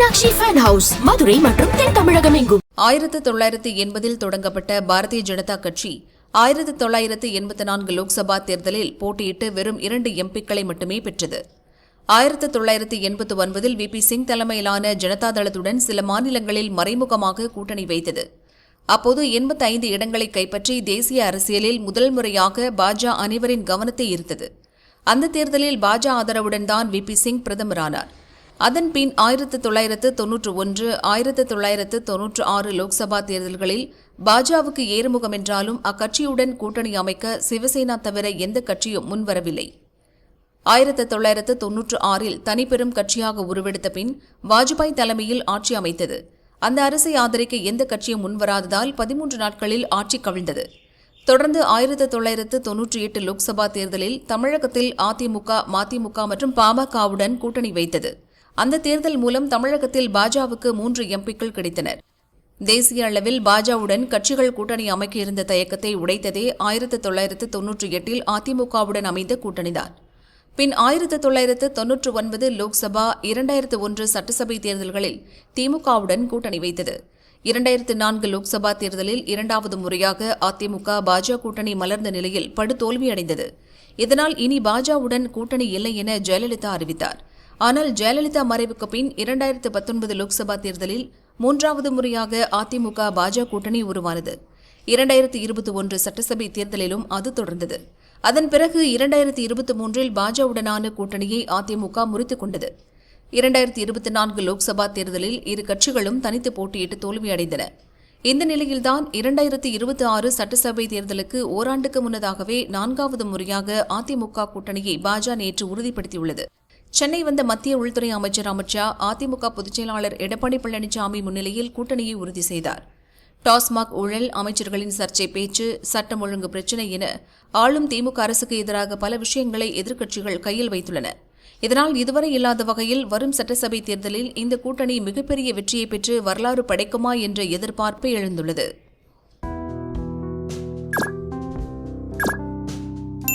Meenakshi fan house Madurai மற்றும் தென் தமிழகம் எங்கும். ஆயிரத்தி தொள்ளாயிரத்தி எண்பதில் தொடங்கப்பட்ட பாரதிய ஜனதா கட்சி ஆயிரத்து தொள்ளாயிரத்து எண்பத்தி நான்கு லோக்சபா தேர்தலில் போட்டியிட்டு வெறும் இரண்டு எம்பிக்களை மட்டுமே பெற்றது. ஆயிரத்தி தொள்ளாயிரத்தி எண்பத்து ஒன்பதில் வி. பி. சிங் தலைமையிலான ஜனதாதளத்துடன் சில மாநிலங்களில் மறைமுகமாக கூட்டணி வைத்தது. அப்போது எண்பத்தி ஐந்து இடங்களை கைப்பற்றி தேசிய அரசியலில் முதல் முறையாக பாஜக அனைவரின் கவனத்தை ஈர்த்தது. அந்த தேர்தலில் பாஜக ஆதரவுடன் தான் வி. பி. சிங் பிரதமரானார். அதன் பின் ஆயிரத்து தொள்ளாயிரத்து தொன்னூற்று ஒன்று ஆயிரத்து தொள்ளாயிரத்து தொன்னூற்று ஆறு லோக்சபா தேர்தல்களில் பாஜகவுக்கு ஏறுமுகம் என்றாலும் அக்கட்சியுடன் கூட்டணி அமைக்க சிவசேனா தவிர எந்த கட்சியும் முன்வரவில்லை. ஆயிரத்து தொள்ளாயிரத்து தொன்னூற்று ஆறில் தனிப்பெரும் கட்சியாக உருவெடுத்த பின் வாஜ்பாய் தலைமையில் ஆட்சி அமைத்தது. அந்த அரசை ஆதரிக்க எந்த கட்சியும் முன்வராததால் பதிமூன்று நாட்களில் ஆட்சி கவிழ்ந்தது. தொடர்ந்து ஆயிரத்து தொள்ளாயிரத்து தொன்னூற்றி எட்டு லோக்சபா தேர்தலில் தமிழகத்தில் அதிமுக மதிமுக மற்றும் பாமகவுடன் கூட்டணி வைத்தது. அந்த தேர்தல் மூலம் தமிழகத்தில் பாஜகவுக்கு மூன்று எம்பிக்கள் கிடைத்தனர். தேசிய அளவில் பாஜவுடன் கட்சிகள் கூட்டணி அமைக்க இருந்த தயக்கத்தை உடைத்ததே ஆயிரத்து தொள்ளாயிரத்து தொன்னூற்றி எட்டில் அதிமுகவுடன் அமைந்த கூட்டணிதான் பின் ஆயிரத்து தொள்ளாயிரத்து தொன்னூற்று ஒன்பது லோக்சபா இரண்டாயிரத்து ஒன்று சட்டசபை தேர்தல்களில் திமுகவுடன் கூட்டணி வைத்தது. இரண்டாயிரத்து நான்கு லோக்சபா தேர்தலில் இரண்டாவது முறையாக அதிமுக பாஜக கூட்டணி மலர்ந்த நிலையில் படுதோல்வியடைந்தது. இதனால் இனி பாஜவுடன் கூட்டணி இல்லை என ஜெயலலிதா அறிவித்தார். ஆனால் ஜெயலலிதா மறைவுக்கு பின் இரண்டாயிரத்து பத்தொன்பது லோக்சபா தேர்தலில் மூன்றாவது முறையாக அதிமுக பாஜக கூட்டணி உருவானது. இரண்டாயிரத்து இருபத்தி ஒன்று சட்டசபை தேர்தலிலும் அது தொடர்ந்தது. அதன் பிறகு இரண்டாயிரத்து இருபத்தி மூன்றில் பாஜவுடனான கூட்டணியை அதிமுக முறித்துக் கொண்டது. இரண்டாயிரத்தி இருபத்தி நான்கு லோக்சபா தேர்தலில் இரு கட்சிகளும் தனித்து போட்டியிட்டு தோல்வியடைந்தன. இந்த நிலையில்தான் இரண்டாயிரத்தி இருபத்தி ஆறு சட்டசபை தேர்தலுக்கு ஓராண்டுக்கு முன்னதாகவே நான்காவது முறையாக அதிமுக கூட்டணியை பாஜக நேற்று உறுதிப்படுத்தியுள்ளது. சென்னை வந்த மத்திய உள்துறை அமைச்சர் அமித்ஷா அதிமுக பொதுச்செயலாளர் எடப்பாடி பழனிசாமி முன்னிலையில் கூட்டணியை உறுதி செய்தார். டாஸ்மாக் ஊழல் அமைச்சர்களின் சர்ச்சை பேச்சு சட்டம் ஒழுங்கு பிரச்சினை என ஆளும் திமுக அரசுக்கு எதிராக பல விஷயங்களை எதிர்க்கட்சிகள் கையில் வைத்துள்ளன. இதனால் இதுவரை இல்லாத வகையில் வரும் சட்டசபை தேர்தலில் இந்த கூட்டணி மிகப்பெரிய வெற்றியை பெற்று வரலாறு படைக்குமா என்ற எதிர்பார்ப்பு எழுந்துள்ளது.